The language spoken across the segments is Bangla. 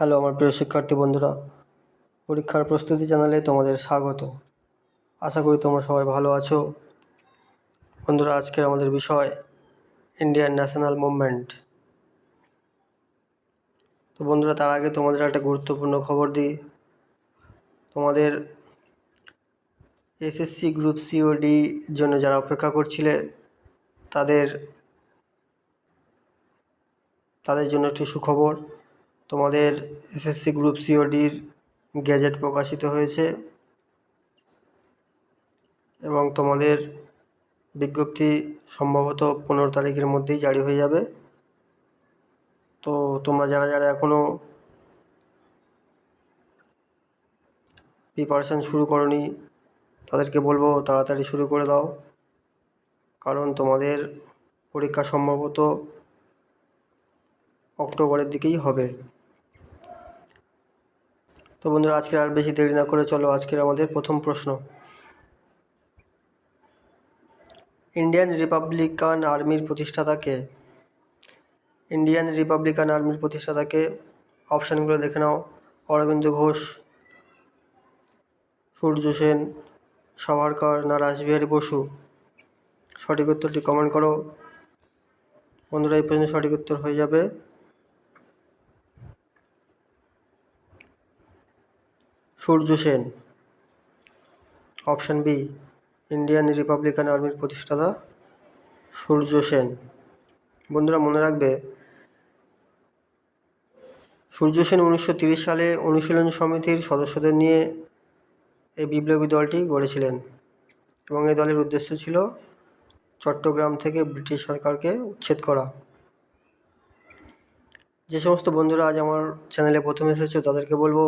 হ্যালো, আমার প্রিয় শিক্ষার্থী বন্ধুরা। পরীক্ষার প্রস্তুতি চ্যানেলে তোমাদের স্বাগত। আশা করি তোমরা সবাই ভালো আছো। বন্ধুরা, আজকের আমাদের বিষয় ইন্ডিয়ান ন্যাশনাল মুভমেন্ট। তো বন্ধুরা, তার আগে তোমাদের একটা গুরুত্বপূর্ণ খবর দিই। তোমাদের এসএসসি গ্রুপ সিওডি জন্য যারা অপেক্ষা করছিলে, তাদের তাদের জন্য একটি সুখবর। তোমাদের এসএসসি গ্রুপ সিওডির গ্যাজেট প্রকাশিত হয়েছে এবং তোমাদের বিজ্ঞপ্তি সম্ভবত পনেরো তারিখের মধ্যেই জারি হয়ে যাবে। তো তোমরা যারা যারা এখনও প্রিপারেশান শুরু করনি, তাদেরকে বলব তাড়াতাড়ি শুরু করে দাও। কারণ তোমাদের পরীক্ষা সম্ভবত অক্টোবরের দিকেই হবে। তো বন্ধুরা আজকে আর বেশি দেরি না করে চলো আজকের আমাদের প্রথম প্রশ্ন। ইন্ডিয়ান রিপাবলিকান আর্মির প্রতিষ্ঠাতাকে ইন্ডিয়ান রিপাবলিকান আর্মির প্রতিষ্ঠাতাকে অপশানগুলো দেখে নাও। অরবিন্দ ঘোষ, সূর্য সেন, সাভারকর না রাসবিহারী বসু? সঠিক উত্তরটি কমেন্ট করো। বন্ধুরা, এই প্রশ্নের সঠিক উত্তর হয়ে যাবে। Surya Sen. Option B Indian Republican আর্মির প্রতিষ্ঠাতা সূর্য সেন। বন্ধুরা, মনে রাখবে, সূর্য সেন উনিশশো সালে অনুশীলন সমিতির সদস্যদের নিয়ে এই বিপ্লবী দলটি গড়েছিলেন এবং এই দলের উদ্দেশ্য ছিল চট্টগ্রাম থেকে ব্রিটিশ সরকারকে উচ্ছেদ করা। যে সমস্ত বন্ধুরা আজ আমার চ্যানেলে প্রথম এসেছ, তাদেরকে বলব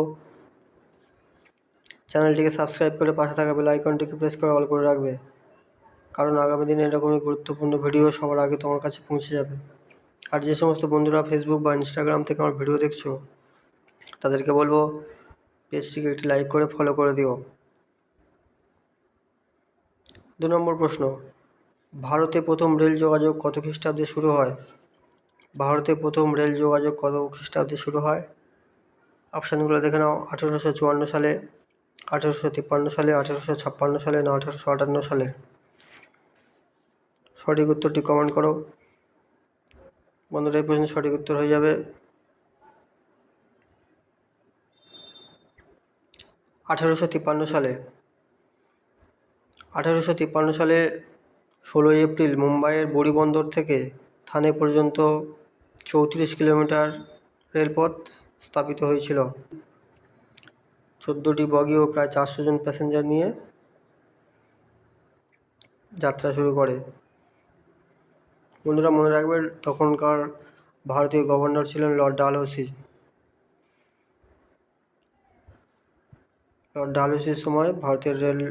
চ্যানেলটিকে সাবস্ক্রাইব করে পাশে থাকা বেল আইকনটিকে প্রেস করে অল করে রাখবে। কারণ আগামী দিনে এরকমই গুরুত্বপূর্ণ ভিডিও সবার আগে তোমার কাছে পৌঁছে যাবে। আর যে সমস্ত বন্ধুরা ফেসবুক বা ইনস্টাগ্রাম থেকে আমার ভিডিও দেখছ, তাদেরকে বলব পেজটিকে একটি লাইক করে ফলো করে দিও। দু নম্বর প্রশ্ন, ভারতে প্রথম রেল যোগাযোগ কত খ্রিস্টাব্দে শুরু হয়? ভারতে প্রথম রেল যোগাযোগ কত খ্রিস্টাব্দে শুরু হয়? অপশানগুলো দেখে নাও, আঠেরোশো চুয়ান্ন সালে আঠেরোশো তিপ্পান্ন সালে, আঠেরোশো ছাপ্পান্ন সালে না আঠেরোশো আটান্ন সালে? সঠিক উত্তরটি কমেন্ট করো। বন্ধুরা, এই প্রশ্নের সঠিক উত্তর হয়ে যাবে। আঠেরোশো তিপ্পান্ন সালে, আঠেরোশো তিপ্পান্ন সালে ষোলোই এপ্রিল মুম্বাইয়ের বড়িবন্দর থেকে থানে পর্যন্ত চৌত্রিশ কিলোমিটার রেলপথ স্থাপিত হয়েছিল। চোদ্দোটি বগি ও প্রায় চারশো জন প্যাসেঞ্জার নিয়ে যাত্রা শুরু করে। বন্ধুরা, মনে রাখবেন তখনকার ভারতীয় গভর্নর ছিলেন লর্ড ডালহৌসি লর্ড ডালহৌসির সময় ভারতের রেল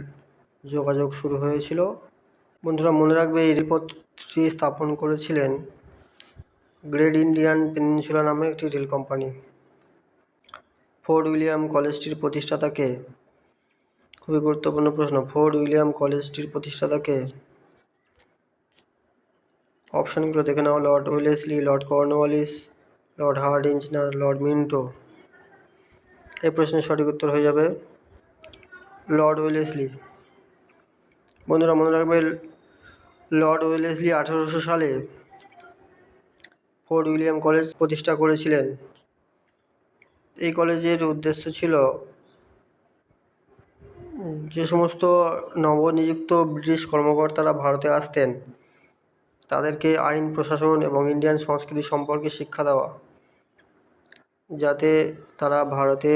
যোগাযোগ শুরু হয়েছিল। বন্ধুরা, মনে রাখবে, এই রেলপথটি স্থাপন করেছিলেন গ্রেট ইন্ডিয়ান পেনিনসুলা নামে একটি রেল কোম্পানি ফোর্ট উইলিয়াম কলেজটির প্রতিষ্ঠাতাকে? খুবই গুরুত্বপূর্ণ প্রশ্ন। ফোর্ট উইলিয়াম কলেজটির প্রতিষ্ঠাতাকে? অপশানগুলো দেখে নাও। Lord Wellesley Lord Cornwallis, Lord Hardinge না লর্ড মিন্টো? এই প্রশ্নের সঠিক উত্তর হয়ে যাবে লর্ড ওয়েলেসলি বন্ধুরা, মনে রাখবে লর্ড ওয়েলেসলি আঠেরোশো সালে ফোর্ট উইলিয়াম কলেজ প্রতিষ্ঠা করেছিলেন। এই কলেজের উদ্দেশ্য ছিল, যে সমস্ত নবনিযুক্ত ব্রিটিশ কর্মকর্তারা ভারতে আসতেন, তাদেরকে আইন, প্রশাসন এবং ইন্ডিয়ান সংস্কৃতি সম্পর্কে শিক্ষা দেওয়া, যাতে তারা ভারতে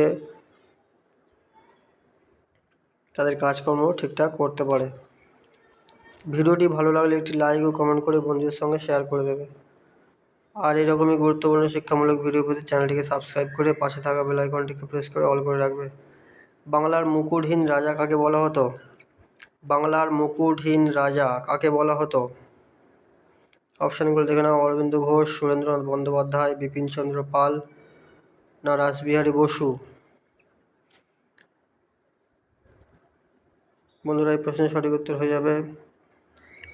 তাদের কাজকর্ম ঠিকঠাক করতে পারে। ভিডিওটি ভালো লাগলে একটি লাইক ও কমেন্ট করে বন্ধুদের সঙ্গে শেয়ার করে দেবে। আর এরকমই গুরুত্বপূর্ণ শিক্ষামূলক ভিডিও পেতে চ্যানেলটিকে সাবস্ক্রাইব করে পাশে থাকা বেল আইকনটিকে প্রেস করে অল করে রাখবে। বাংলার মুকুটহীন রাজা কাকে বলা হতো? বাংলার মুকুটহীন রাজা কাকে বলা হতো? অপশানগুলো দেখে নাও। অরবিন্দ ঘোষ, সুরেন্দ্রনাথ বন্দ্যোপাধ্যায় বিপিনচন্দ্র পাল, না রাসবিহারী বসু? বন্ধুরা, এই প্রশ্নের সঠিক উত্তর হয়ে যাবে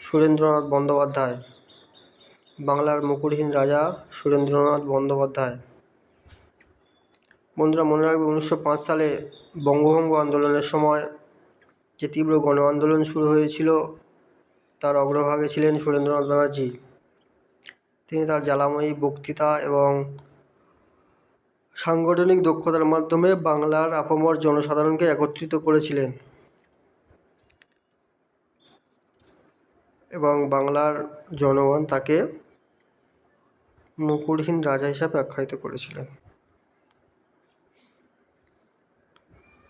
সুরেন্দ্রনাথ বন্দ্যোপাধ্যায়। বাংলার মুকুটহীন রাজা সুরেন্দ্রনাথ বন্দ্যোপাধ্যায়। বন্ধুরা, মনে রাখবে উনিশশো পাঁচ সালে বঙ্গভঙ্গ আন্দোলনের সময় যে তীব্র গণ আন্দোলন শুরু হয়েছিল, তার অগ্রভাগে ছিলেন সুরেন্দ্রনাথ ব্যানার্জি। তিনি তার জ্বালাময়ী বক্তৃতা এবং সাংগঠনিক দক্ষতার মাধ্যমে বাংলার আপামর জনসাধারণকে একত্রিত করেছিলেন। এবং বাংলার জনগণ তাকে মুকুটহীন রাজা হিসাবে আখ্যায়িত করেছিলেন।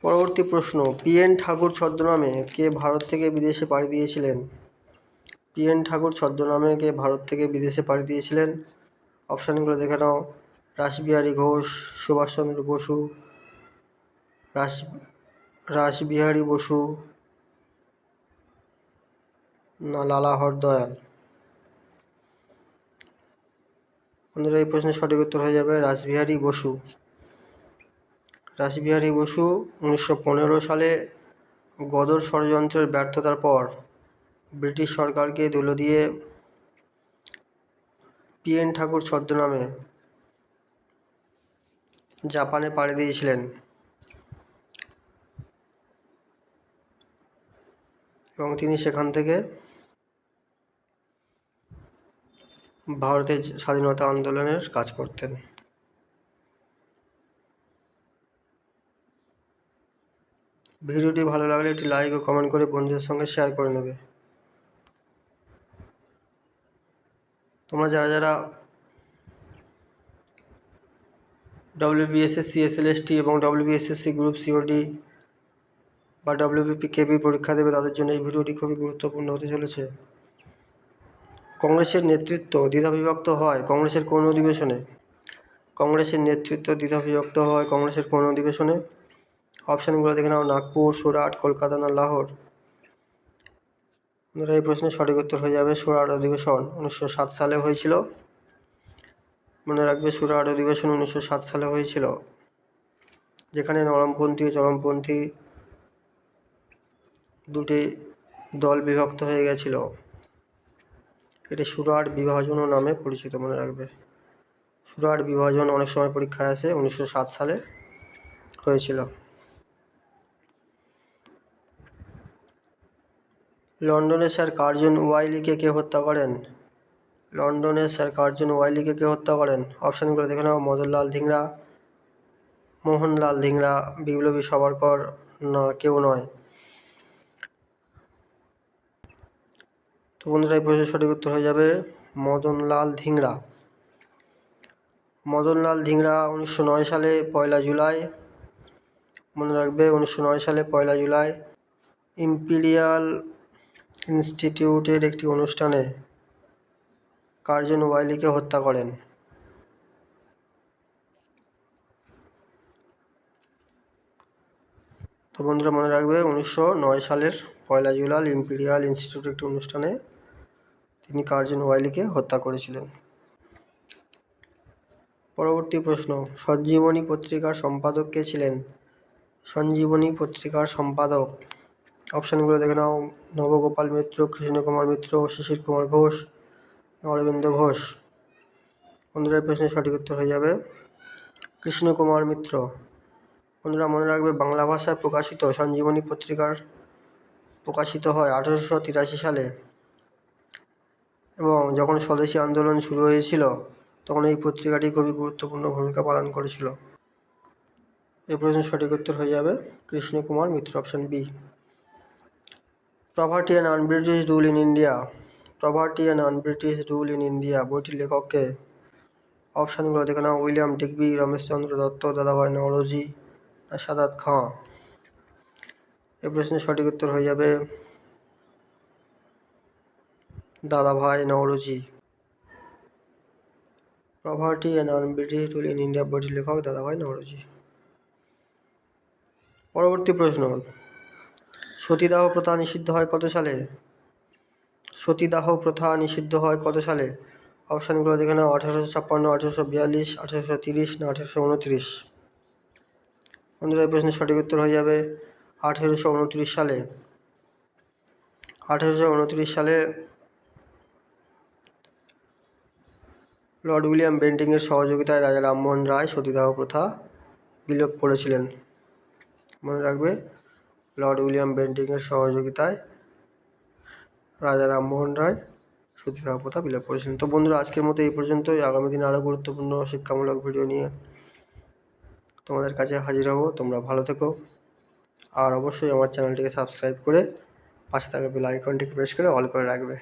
পরবর্তী প্রশ্ন, পিএন ঠাকুর ছদ্মনামে কে ভারত থেকে বিদেশে পাড়ি দিয়েছিলেন? পিএন ঠাকুর ছদ্মনামে কে ভারত থেকে বিদেশে পাড়ি দিয়েছিলেন? অপশানগুলো দেখে নাও। রাসবিহারী ঘোষ, সুভাষচন্দ্র বসু, রাস, রাসবিহারী বসু না, লালা হরদয়াল বন্ধুরা, এই প্রশ্নের সঠিক উত্তর হয়ে যাবে রাসবিহারী বসু। রাসবিহারী বসু উনিশশো পনেরো সালে গদর ষড়যন্ত্রের ব্যর্থতার পর ব্রিটিশ সরকারকে ধুলো দিয়ে পিএন ঠাকুর ছদ্মনামে জাপানে পাড়ি দিয়েছিলেন। এবং তিনি সেখান থেকে ভারতের স্বাধীনতা আন্দোলনের কাজ করতেন। ভিডিওটি ভালো লাগলে একটি লাইক ও কমেন্ট করে বন্ধুদের সঙ্গে শেয়ার করে নেবে। তোমরা যারা যারা ডব্লিউবিএসএসসি এসএলএসটি এবং WBSSC group C or D বা ডব্লিউবিপি কেবি পরীক্ষা দেবে, তাদের জন্য এই ভিডিওটি খুবই গুরুত্বপূর্ণ হতে চলেছে। কংগ্রেসের নেতৃত্ব দ্বিধাবিভক্ত হয় কংগ্রেসের কোন অধিবেশনে? কংগ্রেসের নেতৃত্ব দ্বিধাবিভক্ত হয় কংগ্রেসের কোন অধিবেশনে? অপশানগুলো দেখে নাও, নাগপুর, সুরাট, কলকাতা না লাহোর? এই প্রশ্নের সঠিক উত্তর হয়ে যাবে সুরাট অধিবেশন উনিশশো সাত সালে হয়েছিল। মনে রাখবে সুরাট অধিবেশন উনিশশো সাত সালে হয়েছিল। যেখানে নরমপন্থী ও চরমপন্থী দুটি দল বিভক্ত হয়ে গেছিল। এটি সুরাট বিভাজনও নামে পরিচিত, মনে রাখবে। সুরাট বিভাজন অনেক সময় পরীক্ষায় আসে, উনিশশো সাত সালে হয়েছিল। লন্ডনে স্যার কার্জন ওয়াইলিকে কে হত্যা করেন? লন্ডনে স্যার কার্জন ওয়াইলিকে কে হত্যা করেন? অপশানগুলো দেখে নাও। মদনলাল ধিংরা, মোহনলাল ধিংরা, বিপ্লবী সবারকর না, কেউ নয়। তো বন্ধুরা, এই প্রশ্নের সঠিক উত্তর হয়ে যাবে মদনলাল ধিংরা। মদনলাল ধিংরা উনিশশো নয় সালে পয়লা জুলাই। মনে রাখবে, উনিশশো নয় সালে পয়লা জুলাই। ইম্পিরিয়াল ইনস্টিটিউটের একটি অনুষ্ঠানে কার্জন ওয়াইলিকে হত্যা করেন। তো বন্ধুরা, মনে রাখবে, উনিশশো নয় সালের পয়লা জুলাই ইম্পিরিয়াল ইনস্টিটিউট একটি অনুষ্ঠানে তিনি কার্জন ওয়াইলিকে হত্যা করেছিলেন। পরবর্তী প্রশ্ন সঞ্জীবনী পত্রিকার সম্পাদক কে ছিলেন? সঞ্জীবনী পত্রিকার সম্পাদক। অপশানগুলো দেখে নাও। নবগোপাল মিত্র, কৃষ্ণকুমার মিত্র, শিশির কুমার ঘোষ অরবিন্দ ঘোষ। বন্ধুরা প্রশ্নের সঠিক উত্তর হয়ে যাবে, কৃষ্ণকুমার মিত্র। বন্ধুরা, মনে রাখবে, বাংলা ভাষায় প্রকাশিত সঞ্জীবনী পত্রিকার প্রকাশিত হয় আঠেরোশো তিরাশি সালে। এবং যখন স্বদেশী আন্দোলন শুরু হয়েছিল, তখন এই পত্রিকাটি খুবই গুরুত্বপূর্ণ ভূমিকা পালন করেছিল। এই প্রশ্নের সঠিক উত্তর হয়ে যাবে Krishnakumar Mitra option B poverty and unBritish rule in India poverty and unBritish rule in India বইটির লেখককে অপশানগুলো দেখে নাও, উইলিয়াম ডিগবি, রমেশচন্দ্র দত্ত, দাদাভাই নওরোজি সাদাত খাঁ। এই প্রশ্নের সঠিক উত্তর হয়ে যাবে Dadabhai Naoroji. Poverty and unBritish rule in India বইটির লেখক দাদাভাই নওরোজি। পরবর্তী প্রশ্ন, সতীদাহ প্রথা নিষিদ্ধ হয় কত সালে? সতীদাহ প্রথা নিষিদ্ধ হয় কত সালে? অপশানগুলো দেখে নাও, আঠেরোশো ছাপ্পান্ন, আঠেরোশো বিয়াল্লিশ, আঠারোশো তিরিশ না আঠারোশো উনত্রিশ। বন্ধুরা প্রশ্নের সঠিক উত্তর হয়ে যাবে আঠেরোশো উনত্রিশ সালে। আঠেরোশো উনত্রিশ সালে লর্ড উইলিয়াম বেন্টিংয়ের সহযোগিতায় রাজা রামমোহন রায় সতীদাহ প্রথা বিলোপ করেছিলেন। মনে রাখবে, লর্ড উইলিয়াম বেন্টিংয়ের সহযোগিতায় রাজা রামমোহন রায় সতীদাহ প্রথা বিলোপ করেছিলেন। তো বন্ধুরা, আজকের মতো এই পর্যন্তই। আগামী দিন আরও গুরুত্বপূর্ণ শিক্ষামূলক ভিডিও নিয়ে তোমাদের কাছে হাজির হব। তোমরা ভালো থেকো। আর অবশ্যই আমার চ্যানেলটিকে সাবস্ক্রাইব করে পাশে থাকা বেল আইকনটিকে প্রেস করে অল করে রাখবে।